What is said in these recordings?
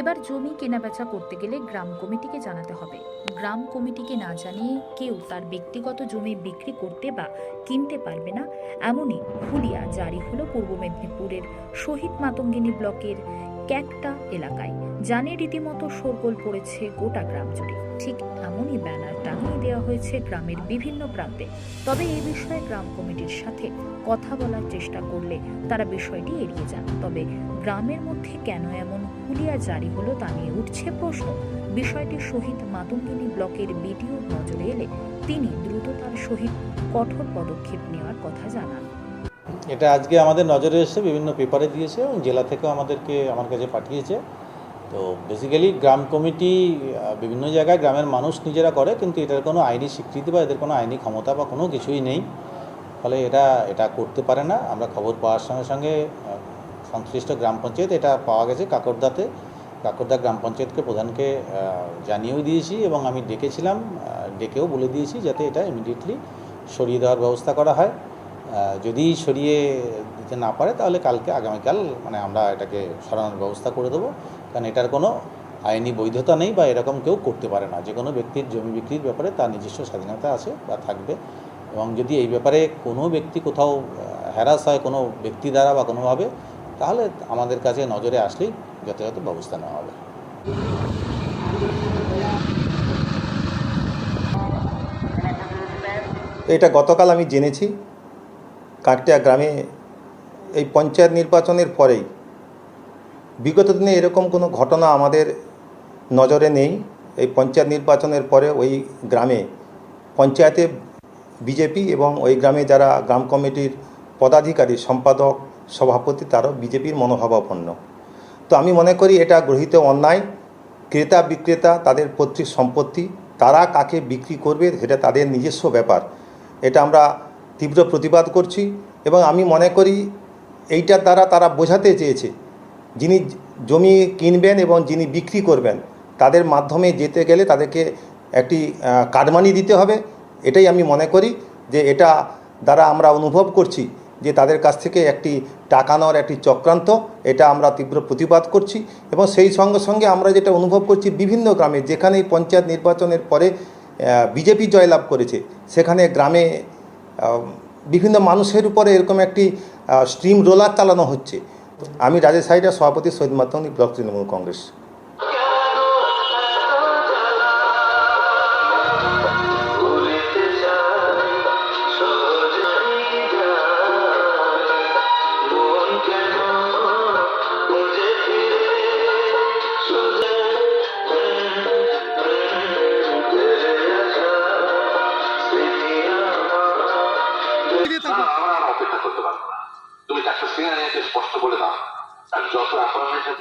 এবার জমি কেনাবেচা করতে গেলে গ্রাম কমিটিকে জানাতে হবে। গ্রাম কমিটিকে না জানিয়ে কেউ তার ব্যক্তিগত জমি বিক্রি করতে বা কিনতে পারবে না, এমনই হুলিয়া জারি হলো পূর্ব মেদিনীপুরের শহীদ মাতঙ্গিনী ব্লকের ক্যাকটা এলাকায়। জানে রীতিমতো শোরগোল পড়েছে গোটা গ্রাম জুড়ে। ঠিক এমনই ব্যানার টাঙিয়ে দেওয়া হয়েছে গ্রামের বিভিন্ন প্রান্তে। তবে এই বিষয়ে গ্রাম কমিটির সাথে কথা বলার চেষ্টা করলে তারা বিষয়টি এড়িয়ে যান। তবে গ্রামের মধ্যে কেন এমন হুলিয়া জারি হলো তা নিয়ে উঠছে প্রশ্ন। বিষয়টি শহীদ মাতঙ্গিনী ব্লকের বিডিওর নজরে এলে তিনি দ্রুততার সহিত কঠোর পদক্ষেপ নেওয়ার কথা জানান। এটা আজকে আমাদের নজরে এসেছে বিভিন্ন পেপারে দিয়েছে এবং জেলা থেকেও আমাদেরকে, আমার কাছে পাঠিয়েছে। তো বেসিক্যালি গ্রাম কমিটি বিভিন্ন জায়গায় গ্রামের মানুষ নিজেরা করে, কিন্তু এটার কোনো আইনি স্বীকৃতি বা এদের কোনো আইনি ক্ষমতা বা কোনো কিছুই নেই। ফলে এটা এটা করতে পারে না। আমরা খবর পাওয়ার সঙ্গে সঙ্গে সংশ্লিষ্ট গ্রাম পঞ্চায়েত এটা পাওয়া গেছে কাকরদাতে। কাকরদা গ্রাম পঞ্চায়েতকে প্রধানকে জানিয়েও দিয়েছি এবং আমি ডেকেছিলাম ডেকেও বলে দিয়েছি যাতে এটা ইমিডিয়েটলি সরিয়ে দেওয়ার ব্যবস্থা করা হয়। যদি সরিয়ে দিতে না পারে, তাহলে কালকে, আগামীকাল মানে আমরা এটাকে সরানোর ব্যবস্থা করে দেবো। কারণ এটার কোনো আইনি বৈধতা নেই বা এরকম কেউ করতে পারে না। যে কোনো ব্যক্তির জমি বিক্রির ব্যাপারে তার নিজস্ব স্বাধীনতা আছে বা থাকবে। এবং যদি এই ব্যাপারে কোনো ব্যক্তি কোথাও হ্যারাস হয় কোনো ব্যক্তি দ্বারা বা কোনোভাবে, তাহলে আমাদের কাছে নজরে আসলেই যথাযথ ব্যবস্থা নেওয়া হবে। এটা গতকাল আমি জেনেছি। কাকটিয়া গ্রামে এই পঞ্চায়েত নির্বাচনের পরেই বিগত দিনে এরকম কোনো ঘটনা আমাদের নজরে নেই। এই পঞ্চায়েত নির্বাচনের পরে ওই গ্রামে পঞ্চায়েতে বিজেপি এবং ওই গ্রামে যারা গ্রাম কমিটির পদাধিকারী, সম্পাদক, সভাপতি, তারও বিজেপির মনোভাবাপন্ন। তো আমি মনে করি এটা গৃহীত অন্যায়। ক্রেতা বিক্রেতা, তাদের পৈতৃক সম্পত্তি, তারা কাকে বিক্রি করবে, সেটা তাদের নিজস্ব ব্যাপার। এটা আমরা তীব্র প্রতিবাদ করছি এবং আমি মনে করি এইটার দ্বারা তারা বোঝাতে চেয়েছে, যিনি জমি কিনবেন এবং যিনি বিক্রি করবেন, তাদের মাধ্যমে যেতে গেলে তাদেরকে একটি কাটমানি দিতে হবে। এটাই আমি মনে করি যে এটা দ্বারা আমরা অনুভব করছি যে তাদের কাছ থেকে একটি টাকা নেওয়ার একটি চক্রান্ত, এটা আমরা তীব্র প্রতিবাদ করছি এবং সেই সঙ্গে সঙ্গে আমরা যেটা অনুভব করছি বিভিন্ন গ্রামে যেখানে পঞ্চায়েত নির্বাচনের পরে বিজেপি জয়লাভ করেছে, সেখানে গ্রামে বিভিন্ন মানুষের উপরে এরকম একটি স্ট্রিম রোলার চালানো হচ্ছে। আমি রাজেশ হাইডার সভাপতি সৈয়দ মাতঙ্গি, ব্লক তৃণমূল কংগ্রেস।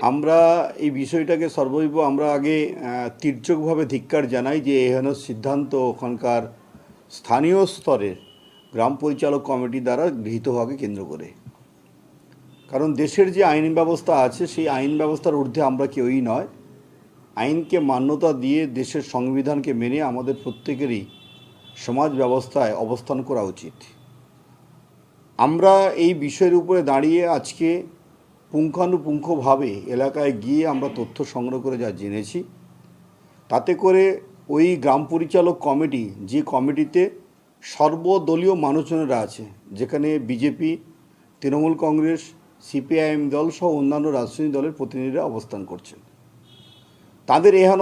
আমরা এই বিষয়টাকে সর্বৈব আমরা আগে তীর্যকভাবে ধিক্কার জানাই যে এহেন সিদ্ধান্ত ওখানকার স্থানীয় স্তরের গ্রাম পরিচালক কমিটি দ্বারা গৃহীত হওয়াকে কেন্দ্র করে। কারণ দেশের যে আইন ব্যবস্থা আছে, সেই আইন ব্যবস্থার ঊর্ধ্বে আমরা কেউই নয়। আইনকে মান্যতা দিয়ে দেশের সংবিধানকে মেনে আমাদের প্রত্যেকেরই সমাজ ব্যবস্থায় অবস্থান করা উচিত। আমরা এই বিষয়ের উপরে দাঁড়িয়ে আজকে পুঙ্খানুপুঙ্খভাবে এলাকায় গিয়ে আমরা তথ্য সংগ্রহ করে যা জেনেছি, তাতে করে ওই গ্রাম পরিচালক কমিটি, যে কমিটিতে সর্বদলীয় মানুষজনেরা আছে, যেখানে বিজেপি, তৃণমূল কংগ্রেস, সিপিআইএম দল সহ অন্যান্য রাজনৈতিক দলের প্রতিনিধিরা অবস্থান করছেন। তাদের এহেন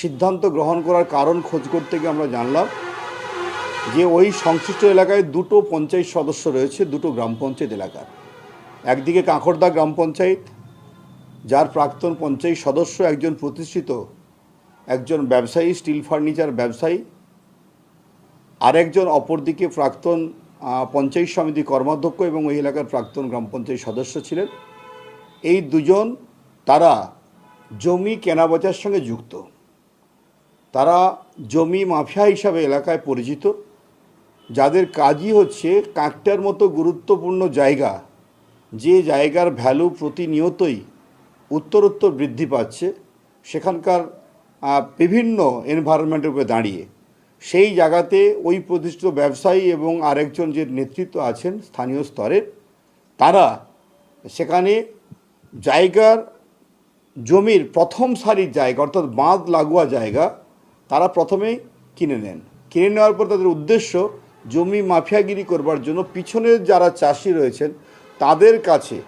সিদ্ধান্ত গ্রহণ করার কারণ খোঁজ করতে গিয়ে আমরা জানলাম যে ওই সংশ্লিষ্ট এলাকায় দুটো পঞ্চায়েত সদস্য রয়েছে, দুটো গ্রাম পঞ্চায়েত এলাকার। একদিকে কাঁকড়দা গ্রাম পঞ্চায়েত, যার প্রাক্তন পঞ্চায়েত সদস্য একজন প্রতিষ্ঠিত একজন ব্যবসায়ী, স্টিল ফার্নিচার ব্যবসায়ী, আরেকজন অপরদিকে প্রাক্তন পঞ্চায়েত সমিতি কর্মাধ্যক্ষ এবং ওই এলাকার প্রাক্তন গ্রাম পঞ্চায়েত সদস্য ছিলেন। এই দুজন তারা জমি কেনাবেচার সঙ্গে যুক্ত। তারা জমি মাফিয়া হিসাবে এলাকায় পরিচিত, যাদের কাজই হচ্ছে কাঁকটার মতো গুরুত্বপূর্ণ জায়গা যে জায়গার ভ্যালু প্রতিনিয়তই উত্তরোত্তর বৃদ্ধি পাচ্ছে, সেখানকার বিভিন্ন এনভায়রনমেন্টের উপরে দাঁড়িয়ে। সেই জায়গাতে ওই প্রতিষ্ঠিত ব্যবসায়ী এবং আরেকজন যে নেতৃত্ব আছেন স্থানীয় স্তরের, তারা সেখানে জায়গার জমির প্রথম সারির জায়গা, অর্থাৎ বাঁধ লাগোয়া জায়গা, তারা প্রথমেই কিনে নেন। কিনে নেওয়ার পর তাদের উদ্দেশ্য, জমি মাফিয়াগিরি করবার জন্য পিছনের যারা চাষি রয়েছেন তাদের কাছে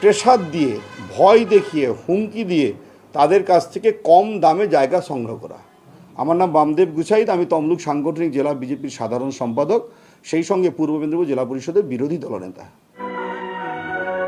প্রেসার দিয়ে, ভয় দেখিয়ে, হুমকি দিয়ে তাদের কাছ থেকে কম দামে জায়গা সংগ্রহ করা। আমার নাম বামদেব গুছাইত, আমি তমলুক সাংগঠনিক জেলা বিজেপির সাধারণ সম্পাদক, সেই সঙ্গে পূর্ব মেদিনীপুর জেলা পরিষদের বিরোধী দলনেতা।